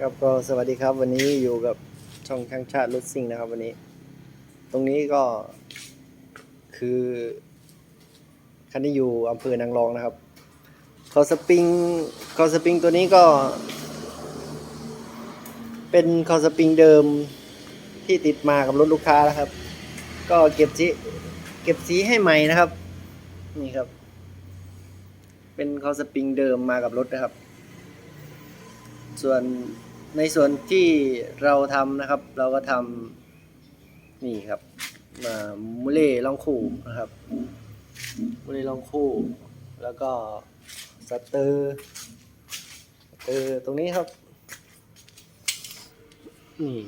ครับก็สวัสดีครับวันนี้อยู่กับช่องช่างชาติรถซิ่งนะครับ วันนี้ ตรงนี้ก็คือคันนี้อยู่อำเภอนางรองนะครับคอสปริงคอสปริงตัวนี้ก็ เป็นคอสปริงเดิมที่ติดมากับรถลูกค้านะครับ ก็เก็บสีเก็บสีให้ใหม่นะครับ นี่ครับ เป็นคอสปริงเดิมมากับรถนะครับ ส่วนในส่วนที่เราทำนะครับ เราก็ทำนี่ครับมามูเล่ลองคู่นะครับมูเล่ลองคู่ แล้วก็สเตอร์สเตอร์ตรงนี้ครับนี่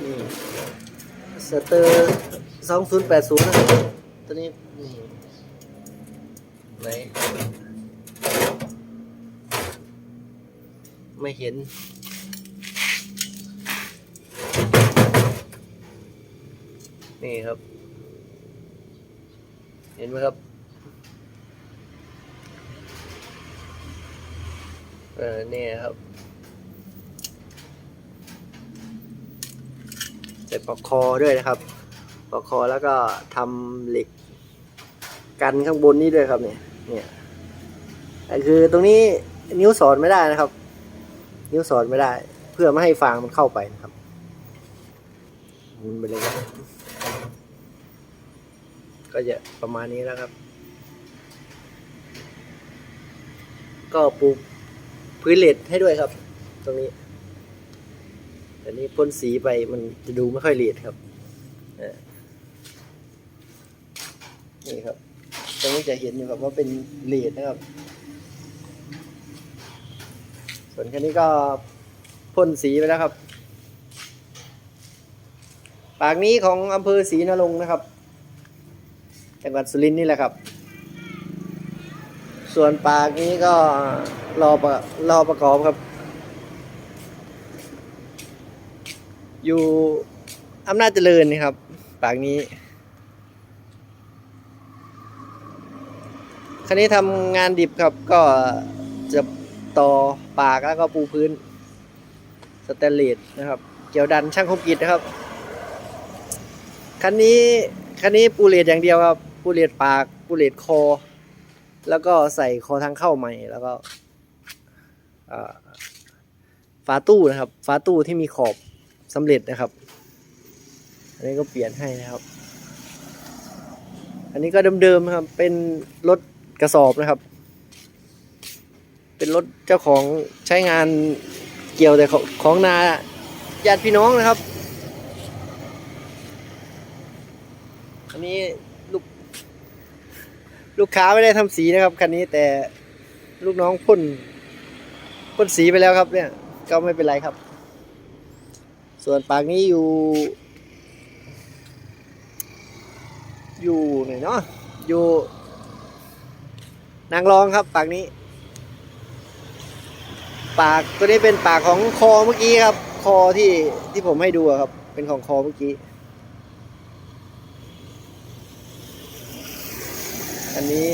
นี่สเตอร์สองศูนย์แปดศูนย์นะครับตัวนี้นี่ไหน ไม่เห็น นี่ครับ เห็นไหมครับเออเนี่ยครับใส่ปลอกคอด้วยนะครับปลอกคอแล้วก็ทำเหล็กกันข้างบนนี่ด้วยครับเนี่ยเนี่ยคือตรงนี้นิ้วสอดไม่ได้นะครับ นิ้วสอดไม่ได้ เพื่อไม่ให้ฟางมันเข้าไปนะครับหมุนไปเลยครับ ก็จะประมาณนี้แล้วครับ ก็ปูพื้นเลดให้ด้วยครับ ตรงนี้แต่นี้พ่นสีไปมันจะดูไม่ค่อยเลดครับนี่ครับตรงนี้จะเห็นอยู่ครับว่าเป็นเลดนะครับ ส่วนคันนี้ก็พ่นสีไปแล้วครับ ปากนี้ของอำเภอศรีนรงค์นะครับ จังหวัดสุรินทร์นี่แหละครับ ส่วนปากนี้ก็รอประรอประกอบครับ อยู่อำนาจเจริญนี่ครับ ปากนี้คันนี้ทำงานดิบครับก็จะ ต่อปากแล้วก็ปูพื้นสแตนเลสนะครับเกี่ยวดันช่างคมกิจนะครับ คันนี้คันนี้ปูเลดอย่างเดียวครับ ปูเลดปากปูเลดคอ แล้วก็ใส่คอทางเข้าใหม่แล้วก็ฝาตู้นะครับ ฝาตู้ที่มีขอบสำเร็จนะครับ อันนี้ก็เปลี่ยนให้นะครับ อันนี้ก็เดิมๆครับเป็นรถกระสอบนะครับ เป็นรถเจ้าของใช้งานเกี่ยวแต่ของของนาญาติพี่น้องนะครับ อันนี้ลูกลูกค้าไม่ได้ทำสีนะครับคันนี้แต่ลูกน้องพ่นพ่นสีไปแล้วครับเนี่ย ก็ไม่เป็นไรครับ ส่วนปากนี้อยู่ อยู่ไหนเนาะอยู่นางรองครับปากนี้ ปากตัวนี้เป็นปากของคอเมื่อกี้ครับ คอที่ที่ผมให้ดูครับ เป็นของคอเมื่อกี้ อันนี้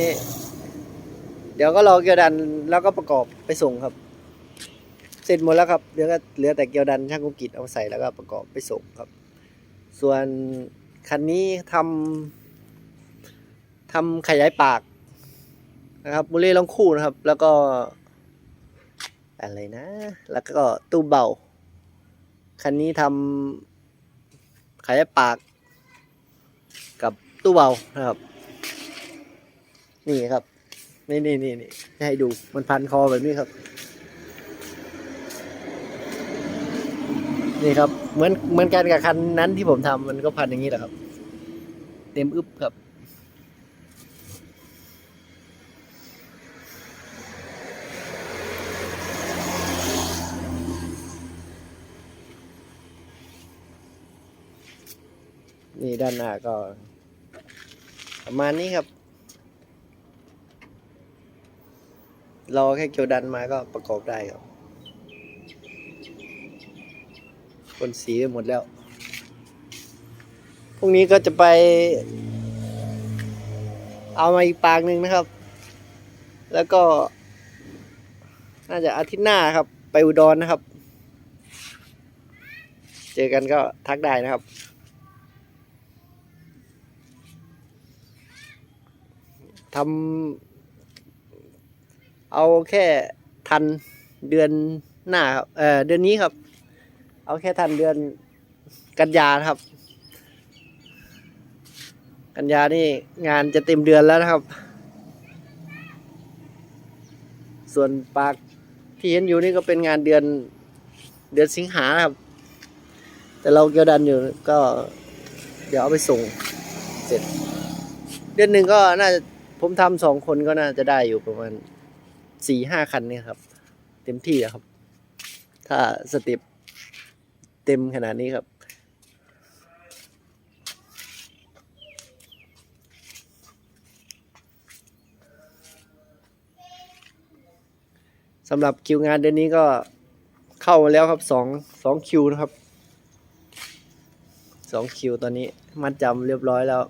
เดี๋ยวก็รอเกียวดันแล้วก็ประกอบไปส่งครับ เสร็จหมดแล้วครับเดี๋ยวก็เหลือแต่เกียวดันช่างกุกิจเอาใส่แล้วก็ประกอบไปส่งครับ ส่วนคันนี้ทำทำขยายปากนะครับมูเล่ลองคู่นะครับ แล้วก็ อะไรนะ แล้วก็ตู้เบา คันนี้ทำขยายปากกับตู้เบานะครับ นี่ครับ นี่นี่นี่นี่ให้ดู มันพันคอแบบนี้ครับ นี่ครับ เหมือนเหมือนกันกับคันนั้นที่ผมทำมันก็พันอย่างนี้แหละครับ เต็มอึบครับ นี่ด้านหน้าก็ ประมาณนี้ครับ รอแค่เกียวดันมาก็ประกอบได้ครับคนสีไปหมดแล้ว พรุ่งนี้ก็จะไป เอามาอีกปางหนึ่งนะครับ แล้วก็ น่าจะอาทิตย์หน้าครับ ไปอุดรนะครับ เจอกันก็ทักได้นะครับ ทำเอาแค่ทันเดือนหน้าครับเออเดือนนี้ครับ เอาแค่ทันเดือนกันยานครับ กันยานี่งานจะเต็มเดือนแล้วนะครับ ส่วนปากที่เห็นอยู่นี่ก็เป็นงานเดือนเดือนสิงหาครับ แต่เราเกี่ยวดันอยู่ก็ เดี๋ยวเอาไปส่งเสร็จ เดือนหนึ่งก็น่าจะ ผมทำสองคนก็น่าจะได้อยู่ประมาณสี่ห้าคันเนี่ยครับ เต็มที่อะครับ ถ้าสเต็ปเต็มขนาดนี้ครับสำหรับคิวงานเดือนนี้ก็เข้ามาแล้วครับสองสองคิวนะครับสองคิวตอนนี้มัดจำเรียบร้อยแล้ว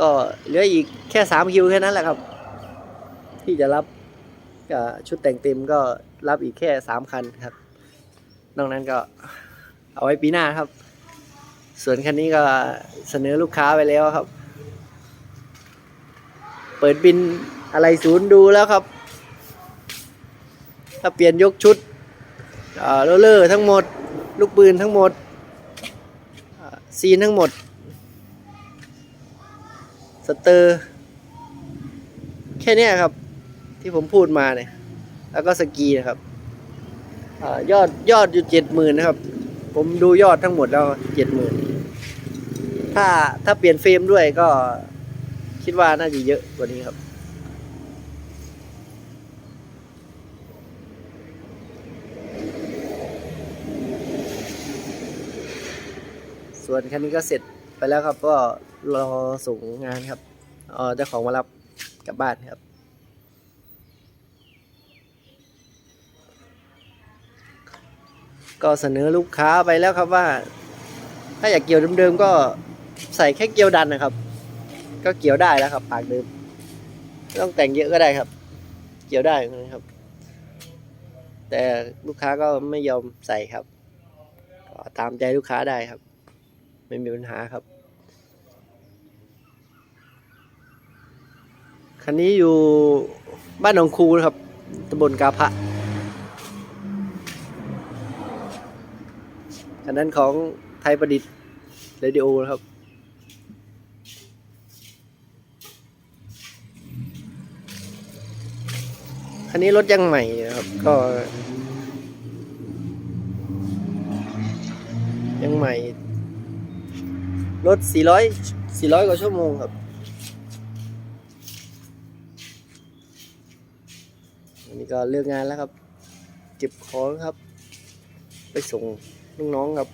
ก็เหลืออีกแค่สามคิวแค่นั้นแหละครับ ที่จะรับชุดแต่งเต็มก็รับอีกแค่สามคันครับ นอกนั้นก็เอาไว้ปีหน้าครับ ส่วนคันนี้ก็เสนอลูกค้าไปแล้วครับ เปิดบินอะไรศูนย์ดูแล้วครับ ถ้าเปลี่ยนยกชุดโรลเลอร์ทั้งหมด ลูกปืนทั้งหมดซีนทั้งหมด สเตอร์ แค่นี้ครับ ที่ผมพูดมาเนี่ย แล้วก็สกีนะครับอยอดยอดอยู่เจ็ดหมื่นนะครับ ผมดูยอดทั้งหมดแล้วเจ็ดหมื่นถ้าถ้าเปลี่ยนเฟรมด้วยก็คิดว่าน่าจะเยอะกว่านี้ครับ ส่วนคันนี้ก็เสร็จไปแล้วครับก็ รอส่งงานครับเออเจ้าของมารับกลับบ้านครับ ก็เสนอลูกค้าไปแล้วครับว่า ถ้าอยากเกี่ยวเดิมๆก็ใส่แค่เกี่ยวดันนะครับ ก็เกี่ยวได้แล้วครับ ปากเดิมไม่ต้องแต่งเยอะก็ได้ครับ เกี่ยวได้นะครับ แต่ลูกค้าก็ไม่ยอมใส่ครับก็ตามใจลูกค้าได้ครับ ไม่มีปัญหาครับ คันนี้อยู่บ้านหนองคูนะครับตำบลกาพระคันนั้นของไทยประดิษฐ์เรดิโอนะครับคันนี้รถยังใหม่นะครับ ก็ ยังใหม่ รถ 400 400 กว่าชั่วโมงครับ ก็เลือกงานแล้วครับ เก็บของครับ ไปส่งน้องๆครับ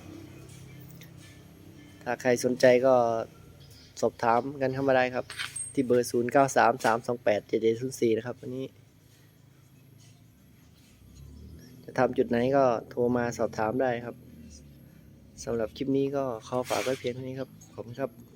ถ้าใครสนใจก็สอบถามกันเข้ามาได้ครับ ที่เบอร์ 0 9 3 3 2 8 7 7 0 4 นะครับวันนี้ จะทำจุดไหนก็โทรมาสอบถามได้ครับสำหรับคลิปนี้ก็ขอฝากไว้เพียงเท่านี้ครับ ขอบคุณครับ